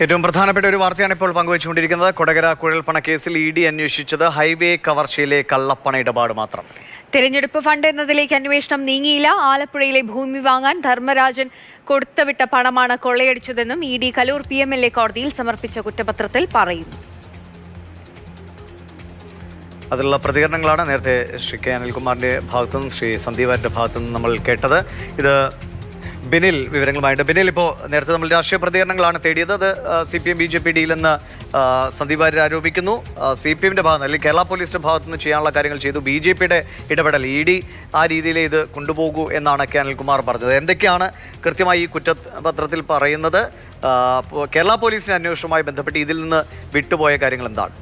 ഏറ്റവും പ്രധാനപ്പെട്ട ഒരു വാർത്തയാണ് ഇപ്പോൾ പങ്കുവച്ചുകൊണ്ടിരിക്കുന്നത്. കൊടകര കുഴൽപ്പണ കേസിൽ ഇ ഡി അന്വേഷിച്ചത് ഹൈവേ കവർച്ചയിലെ കള്ളപ്പണ ഇടപാട് മാത്രം. തെരഞ്ഞെടുപ്പ് ഫണ്ട് എന്നതിലേക്ക് അന്വേഷണം നീങ്ങിയില്ല. ആലപ്പുഴയിലെ ഭൂമി വാങ്ങാൻ ധർമ്മരാജൻ കൊടുത്തുവിട്ട പണമാണ് കൊള്ളയടിച്ചതെന്നും E D Kaloor P M L A കോടതിയിൽ സമർപ്പിച്ച കുറ്റപത്രത്തിൽ പറയുന്നു. അതിലുള്ള പ്രതികരണങ്ങളാണ് നേരത്തെ ശ്രീ കെ അനിൽകുമാറിന്റെ ഭാഗത്തുനിന്നും ശ്രീ സന്ദീപാന്റെ ഭാഗത്തുനിന്നും നമ്മൾ കേട്ടത്. ഇത് ബിനിൽ വിവരങ്ങളുമായിട്ട്. ബിനിൽ ഇപ്പോൾ നേരത്തെ നമ്മൾ രാഷ്ട്രീയ പ്രതികരണങ്ങളാണ് തേടിയത്. അത് C P M B J P ഡിയിലെന്ന് Sandeep ആര് ആരോപിക്കുന്നു. സി പി എമ്മിന്റെ ഭാഗത്ത് അല്ലെങ്കിൽ കേരള പോലീസിന്റെ ഭാഗത്തു നിന്ന് ചെയ്യാനുള്ള കാര്യങ്ങൾ ചെയ്തു. ബി ജെ പിയുടെ ഇടപെടൽ ഇ ഡി ആ രീതിയിൽ ഇത് കൊണ്ടുപോകൂ എന്നാണ് കെ അനിൽകുമാർ പറഞ്ഞത്. എന്തൊക്കെയാണ് കൃത്യമായി ഈ കുറ്റപത്രത്തിൽ പറയുന്നത്? കേരള പോലീസിന്റെ അന്വേഷണവുമായി ബന്ധപ്പെട്ട് ഇതിൽ നിന്ന് വിട്ടുപോയ കാര്യങ്ങൾ എന്താണ്?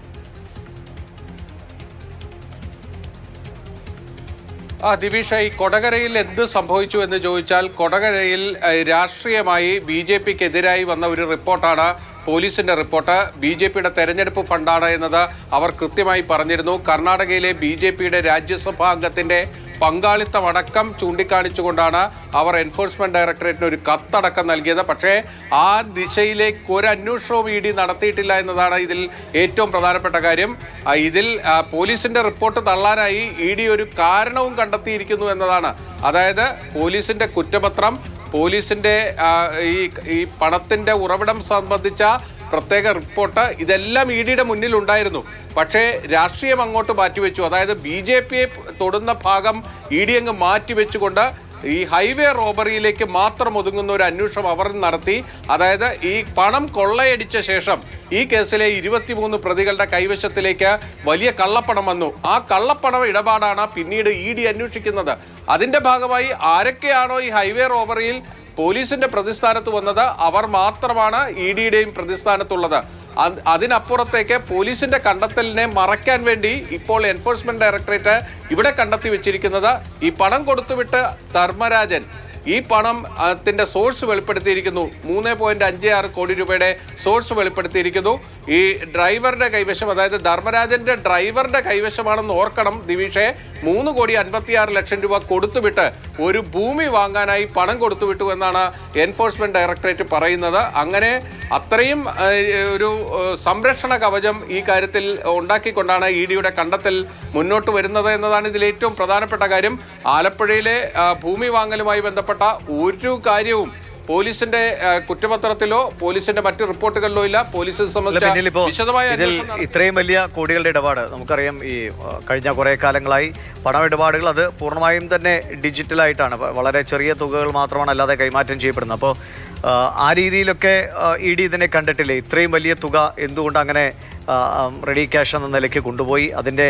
ആ ദിവിഷ ഈ കൊടകരയിൽ എന്ത് സംഭവിച്ചു എന്ന് ചോദിച്ചാൽ കൊടകരയിൽ രാഷ്ട്രീയമായി ബി ജെ പിക്ക് എതിരായി വന്ന ഒരു റിപ്പോർട്ടാണ് പോലീസിന്റെ റിപ്പോർട്ട്. ബി ജെ പിയുടെ തെരഞ്ഞെടുപ്പ് ഫണ്ടാണ് എന്നത് അവർ കൃത്യമായി പറഞ്ഞിരുന്നു. കർണാടകയിലെ ബി ജെ പിയുടെ രാജ്യസഭാ അംഗത്തിന്റെ പങ്കാളിത്തം അടക്കം ചൂണ്ടിക്കാണിച്ചുകൊണ്ടാണ് അവർ എൻഫോഴ്സ്മെന്റ് ഡയറക്ടറേറ്റിന് ഒരു കത്തടക്കം നൽകിയത്. പക്ഷേ ആ ദിശയിലേക്ക് ഒരു അന്വേഷണവും ഇ ഡി നടത്തിയിട്ടില്ല എന്നതാണ് ഇതിൽ ഏറ്റവും പ്രധാനപ്പെട്ട കാര്യം. ഇതിൽ പോലീസിന്റെ റിപ്പോർട്ട് തള്ളാനായി ഇ ഡി ഒരു കാരണവും കണ്ടെത്തിയിരിക്കുന്നു എന്നതാണ്. അതായത് പോലീസിന്റെ കുറ്റപത്രം പോലീസിന്റെ ഈ ഈ പണത്തിന്റെ ഉറവിടം സംബന്ധിച്ച പ്രത്യേക റിപ്പോർട്ട് ഇതെല്ലാം ഇ ഡിയുടെ മുന്നിൽ ഉണ്ടായിരുന്നു പക്ഷേ രാഷ്ട്രീയം അങ്ങോട്ട് മാറ്റിവെച്ചു. അതായത് ബി ജെ പിയെ തൊടുന്ന ഭാഗം ഇ ഡി അങ്ങ് മാറ്റിവെച്ചുകൊണ്ട് ഈ ഹൈവേ റോബറിയിലേക്ക് മാത്രം ഒതുങ്ങുന്ന ഒരു അന്വേഷണം അവർ നടത്തി. അതായത് ഈ പണം കൊള്ളയടിച്ച ശേഷം ഈ കേസിലെ ഇരുപത്തിമൂന്ന് പ്രതികളുടെ കൈവശത്തിലേക്ക് വലിയ കള്ളപ്പണം വന്നു. ആ കള്ളപ്പണം ഇടപാടാണ് പിന്നീട് ഇ ഡി അന്വേഷിക്കുന്നത്. അതിന്റെ ഭാഗമായി ആരൊക്കെയാണോ ഈ ഹൈവേ റോബറിയിൽ പോലീസിന്റെ പ്രതിസ്ഥാനത്ത് വന്നത്? അവർ മാത്രമാണ് ഇ ഡിയുടെയും പ്രതിസ്ഥാനത്തുള്ളത്. അതിനപ്പുറത്തേക്ക് പോലീസിന്റെ കണ്ടെത്തലിനെ മറയ്ക്കാൻ വേണ്ടി ഇപ്പോൾ എൻഫോഴ്സ്മെന്റ് ഡയറക്ടറേറ്റ് ഇവിടെ കണ്ടെത്തി വെച്ചിരിക്കുന്നത് ഈ പണം കൊടുത്തുവിട്ട് ധർമ്മരാജൻ ഈ പണം ത്തിന്റെ സോഴ്സ് വെളിപ്പെടുത്തിയിരിക്കുന്നു. മൂന്ന് പോയിന്റ് അഞ്ച് ആറ് കോടി രൂപയുടെ സോഴ്സ് വെളിപ്പെടുത്തിയിരിക്കുന്നു. ഈ ഡ്രൈവറുടെ കൈവശം അതായത് ധർമ്മരാജന്റെ ഡ്രൈവറുടെ കൈവശമാണെന്ന് ഓർക്കണം ദിവീഷെ. മൂന്ന് കോടി അൻപത്തിയാറ് ലക്ഷം രൂപ കൊടുത്തുവിട്ട് ഒരു ഭൂമി വാങ്ങാനായി പണം കൊടുത്തുവിട്ടു എന്നാണ് എൻഫോഴ്സ്മെന്റ് ഡയറക്ടറേറ്റ് പറയുന്നത്. അങ്ങനെ അത്രയും ഒരു സംരക്ഷണ കവചം ഈ കാര്യത്തിൽ ഉണ്ടാക്കിക്കൊണ്ടാണ് ഇ ഡിയുടെ കണ്ടെത്തൽ മുന്നോട്ട് വരുന്നത് എന്നതാണ് ഇതിൽ ഏറ്റവും പ്രധാനപ്പെട്ട കാര്യം. ആലപ്പുഴയിലെ ഭൂമി വാങ്ങലുമായി ബന്ധപ്പെട്ട ഒരു കാര്യവും പോലീസിന്റെ കുറ്റപത്രത്തിലോ പോലീസിന്റെ മറ്റു റിപ്പോർട്ടുകളിലോ ഇല്ല. പോലീസിനെ സംബന്ധിച്ച് വിശദമായ. ഇത്രയും വലിയ കോടികളുടെ ഇടപാട് നമുക്കറിയാം ഈ കഴിഞ്ഞ കുറേ കാലങ്ങളായി പണമിടപാടുകൾ അത് പൂർണമായും തന്നെ ഡിജിറ്റലായിട്ടാണ്. വളരെ ചെറിയ തുകകൾ മാത്രമാണ് അല്ലാതെ കൈമാറ്റം ചെയ്യപ്പെടുന്നത്. അപ്പോൾ ആ രീതിയിലൊക്കെ ഇ ഡി ഇതിനെ കണ്ടിട്ടില്ലേ? ഇത്രയും വലിയ തുക എന്തുകൊണ്ട് അങ്ങനെ റെഡി ക്യാഷ് എന്ന നിലയ്ക്ക് കൊണ്ടുപോയി. അതിന്റെ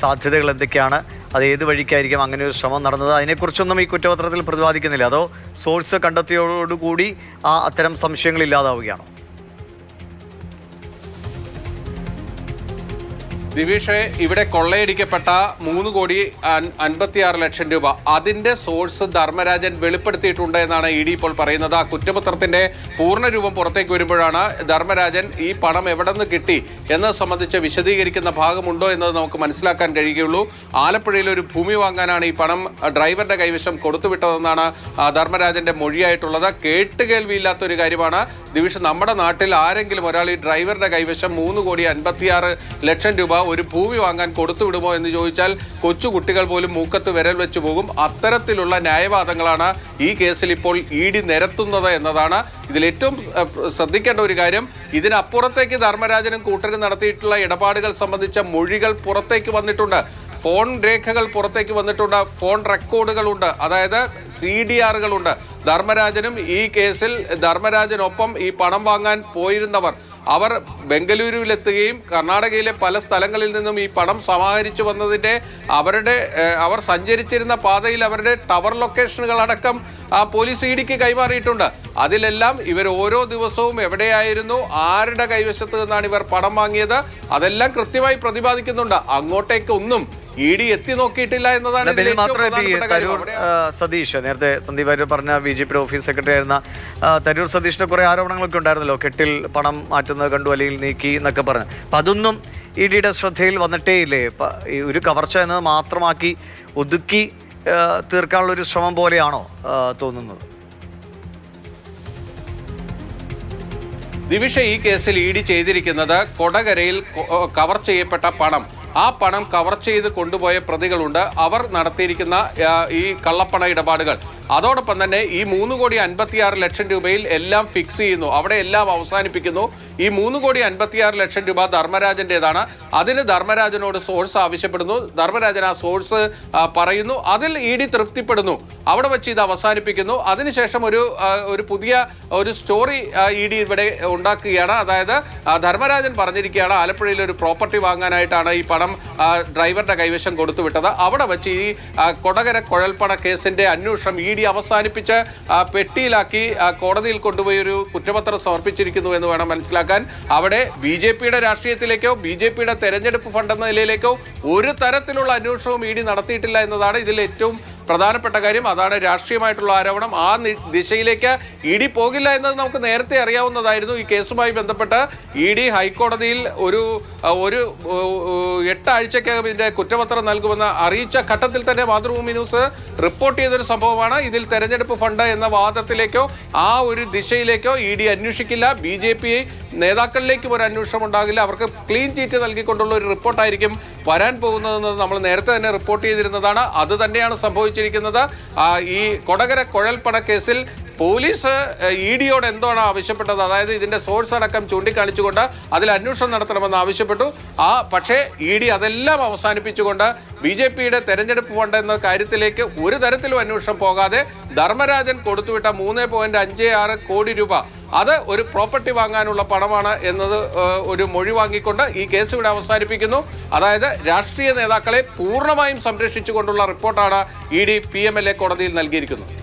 സാധ്യതകൾ എന്തൊക്കെയാണ്? അത് ഏത് വഴിക്കായിരിക്കും അങ്ങനെ ഒരു ശ്രമം നടന്നത്? അതിനെക്കുറിച്ചൊന്നും ഈ കുറ്റപത്രത്തിൽ പ്രതിപാദിക്കുന്നില്ല. അതോ സോഴ്സ് കണ്ടെത്തിയോടുകൂടി ആ അത്തരം സംശയങ്ങൾ ഇല്ലാതാവുകയാണോ? ദിവിഷെ ഇവിടെ കൊള്ളയടിക്കപ്പെട്ട മൂന്ന് കോടി അൻപത്തിയാറ് ലക്ഷം രൂപ. അതിന്റെ സോഴ്സ് ധർമ്മരാജൻ വെളിപ്പെടുത്തിയിട്ടുണ്ട് എന്നാണ് ഇ ഡി ഇപ്പോൾ പറയുന്നത്. ആ കുറ്റപത്രത്തിന്റെ പൂർണ രൂപം പുറത്തേക്ക് വരുമ്പോഴാണ് ധർമ്മരാജൻ ഈ പണം എവിടെ നിന്ന് കിട്ടി എന്നത് സംബന്ധിച്ച് വിശദീകരിക്കുന്ന ഭാഗമുണ്ടോ എന്നത് നമുക്ക് മനസ്സിലാക്കാൻ കഴിയുകയുള്ളൂ. ആലപ്പുഴയിൽ ഒരു ഭൂമി വാങ്ങാനാണ് ഈ പണം ഡ്രൈവറുടെ കൈവശം കൊടുത്തുവിട്ടതെന്നാണ് ധർമ്മരാജന്റെ മൊഴിയായിട്ടുള്ളത്. കേട്ടുകേൾവിയില്ലാത്ത ഒരു കാര്യമാണ് ദിവിഷ നമ്മുടെ നാട്ടിൽ ആരെങ്കിലും ഒരാൾ ഈ ഡ്രൈവറുടെ കൈവശം മൂന്ന് കോടി അൻപത്തിയാറ് ലക്ഷം രൂപ ഒരു ഭൂമി വാങ്ങാൻ കൊടുത്തു വിടുമോ എന്ന് ചോദിച്ചാൽ കൊച്ചു കുട്ടികൾ പോലും മൂക്കത്ത് വിരൽ വെച്ചു പോകും. അത്തരത്തിലുള്ള ന്യായവാദങ്ങളാണ് ഈ കേസിൽ ഇപ്പോൾ ഇ ഡി നിരത്തുന്നത് എന്നതാണ് ഇതിൽ ഏറ്റവും ശ്രദ്ധിക്കേണ്ട ഒരു കാര്യം. ഇതിനപ്പുറത്തേക്ക് ധർമ്മരാജനും കൂട്ടരും നടത്തിയിട്ടുള്ള ഇടപാടുകൾ സംബന്ധിച്ച മൊഴികൾ പുറത്തേക്ക് വന്നിട്ടുണ്ട്. ഫോൺ രേഖകൾ പുറത്തേക്ക് വന്നിട്ടുണ്ട്. ഫോൺ റെക്കോർഡുകളുണ്ട്. അതായത് സി ഡി ആറുകളുണ്ട്. ധർമ്മരാജനും ഈ കേസിൽ ധർമ്മരാജനൊപ്പം ഈ പണം വാങ്ങാൻ പോയിരുന്നവർ. അവർ ബംഗളൂരുവിലെത്തുകയും കർണാടകയിലെ പല സ്ഥലങ്ങളിൽ നിന്നും ഈ പണം സമാഹരിച്ചു വന്നതിന്റെ അവരുടെ അവർ സഞ്ചരിച്ചിരുന്ന പാതയിൽ അവരുടെ ടവർ ലൊക്കേഷനുകൾ അടക്കം പോലീസ് ഇ ഡിക്ക് കൈമാറിയിട്ടുണ്ട്. അതിലെല്ലാം ഇവർ ഓരോ ദിവസവും എവിടെയായിരുന്നു ആരുടെ കൈവശത്ത് നിന്നാണ് ഇവർ പണം വാങ്ങിയത് അതെല്ലാം കൃത്യമായി പ്രതിപാദിക്കുന്നുണ്ട്. അങ്ങോട്ടേക്ക് ഒന്നും ഇ ഡി എത്തി നോക്കിയിട്ടില്ല എന്നതാണ് തരൂർ സതീഷ് നേരത്തെ സന്ദീപ് ആര്യ പറഞ്ഞ ബി ജെ പിയുടെ ഓഫീസ് സെക്രട്ടറി ആയിരുന്ന തരൂർ സതീഷിന്റെ കുറെ ആരോപണങ്ങളൊക്കെ ഉണ്ടായിരുന്നല്ലോ. കെട്ടിൽ പണം മാറ്റുന്നത് കണ്ടു അല്ലെങ്കിൽ നീക്കി എന്നൊക്കെ പറഞ്ഞു. അപ്പൊ അതൊന്നും ഇ ഡിയുടെ ശ്രദ്ധയിൽ വന്നിട്ടേ ഇല്ലേ ഒരു കവർച്ച എന്നത് മാത്രമാക്കി ഒതുക്കി തീർക്കാനുള്ള ഒരു ശ്രമം പോലെയാണോ തോന്നുന്നത്? ദിവിഷ ഈ കേസിൽ ഇ ഡി ചെയ്തിരിക്കുന്നത് കൊടകരയിൽ കവർ ചെയ്യപ്പെട്ട പണം. ആ പണം കവർ ചെയ്ത് കൊണ്ടുപോയ പ്രതികളുണ്ട്. അവർ നടത്തിയിരിക്കുന്ന ഈ കള്ളപ്പണ ഇടപാടുകൾ. അതോടൊപ്പം തന്നെ ഈ മൂന്ന് കോടി അൻപത്തിയാറ് ലക്ഷം രൂപയിൽ എല്ലാം ഫിക്സ് ചെയ്യുന്നു. അവിടെ എല്ലാം അവസാനിപ്പിക്കുന്നു. ഈ മൂന്ന് കോടി അൻപത്തിയാറ് ലക്ഷം രൂപ ധർമ്മരാജന്റെതാണ് അതിന് ധർമ്മരാജനോട് സോഴ്സ് ആവശ്യപ്പെടുന്നു. ധർമ്മരാജൻ ആ സോഴ്സ് പറയുന്നു. അതിൽ ഇ ഡി തൃപ്തിപ്പെടുന്നു. അവിടെ വെച്ച് ഇത് അവസാനിപ്പിക്കുന്നു. അതിനുശേഷം ഒരു ഒരു പുതിയ ഒരു സ്റ്റോറി ഇ ഡി ഇവിടെ ഉണ്ടാക്കുകയാണ്. അതായത് ധർമ്മരാജൻ പറഞ്ഞിരിക്കുകയാണ് ആലപ്പുഴയിൽ ഒരു പ്രോപ്പർട്ടി വാങ്ങാനായിട്ടാണ് ഈ പണം ഡ്രൈവറുടെ കൈവശം കൊടുത്തുവിട്ടത്. അവിടെ വെച്ച് ഈ കൊടകര കുഴൽപ്പണ കേസിന്റെ അന്വേഷണം ഇ ഡി അവസാനിപ്പിച്ച് പെട്ടിയിലാക്കി കോടതിയിൽ കൊണ്ടുപോയി ഒരു കുറ്റപത്രം സമർപ്പിച്ചിരിക്കുന്നു എന്ന് വേണം മനസ്സിലാക്കാൻ. അവിടെ ബി ജെ പിയുടെ രാഷ്ട്രീയത്തിലേക്കോ ബി ജെ പിയുടെ തെരഞ്ഞെടുപ്പ് ഫണ്ട് എന്ന നിലയിലേക്കോ ഒരു തരത്തിലുള്ള അന്വേഷണവും ഇ ഡി നടത്തിയിട്ടില്ല എന്നതാണ് ഇതിൽ ഏറ്റവും പ്രധാനപ്പെട്ട കാര്യം അതാണ് രാഷ്ട്രീയമായിട്ടുള്ള ആരോപണം. ആ ദിശയിലേക്ക് ഇ ഡി പോകില്ല എന്നത് നമുക്ക് നേരത്തെ അറിയാവുന്നതായിരുന്നു ഈ കേസുമായി ബന്ധപ്പെട്ട്. ഇ ഡി ഹൈക്കോടതിയിൽ ഒരു ഒരു എട്ടാഴ്ചക്കകം ഇതിന്റെ കുറ്റപത്രം നൽകുമെന്ന് അറിയിച്ച ഘട്ടത്തിൽ തന്നെ മാതൃഭൂമി ന്യൂസ് റിപ്പോർട്ട് ചെയ്തൊരു സംഭവമാണ്. ഇതിൽ തെരഞ്ഞെടുപ്പ് ഫണ്ട് എന്ന വാദത്തിലേക്കോ ആ ഒരു ദിശയിലേക്കോ ഇ ഡി അന്വേഷിക്കില്ല. ബി ജെ പി നേതാക്കളിലേക്കും ഒരു അന്വേഷണം ഉണ്ടാകില്ല. അവർക്ക് ക്ലീൻ ചീറ്റ് നൽകിക്കൊണ്ടുള്ള ഒരു റിപ്പോർട്ടായിരിക്കും വരാൻ പോകുന്നതെന്ന് നമ്മൾ നേരത്തെ തന്നെ റിപ്പോർട്ട് ചെയ്തിരുന്നതാണ്. അത് തന്നെയാണ് സംഭവിച്ചിരിക്കുന്നത് ഈ കൊടകര കുഴൽപ്പണ കേസിൽ പോലീസ് ഇ ഡിയോട് എന്താണ് ആവശ്യപ്പെട്ടത്? അതായത് ഇതിന്റെ സോഴ്സ് അടക്കം ചൂണ്ടിക്കാണിച്ചുകൊണ്ട് അതിൽ അന്വേഷണം നടത്തണമെന്ന് ആവശ്യപ്പെട്ടു. ആ പക്ഷേ ഇ ഡി അതെല്ലാം അവസാനിപ്പിച്ചുകൊണ്ട് ബി ജെ പിയുടെ തെരഞ്ഞെടുപ്പ് ഫണ്ട് എന്ന കാര്യത്തിലേക്ക് ഒരു തരത്തിലും അന്വേഷണം പോകാതെ ധർമ്മരാജൻ കൊടുത്തുവിട്ട മൂന്ന് പോയിന്റ് അഞ്ച് ആറ് കോടി രൂപ അത് ഒരു പ്രോപ്പർട്ടി വാങ്ങാനുള്ള പണമാണ് എന്നത് ഒരു മൊഴി വാങ്ങിക്കൊണ്ട് ഈ കേസ് ഇവിടെ അവസാനിപ്പിക്കുന്നു. അതായത് രാഷ്ട്രീയ നേതാക്കളെ പൂർണമായും സംരക്ഷിച്ചുകൊണ്ടുള്ള റിപ്പോർട്ടാണ് E D P M L A കോടതിയിൽ നൽകിയിരിക്കുന്നത്.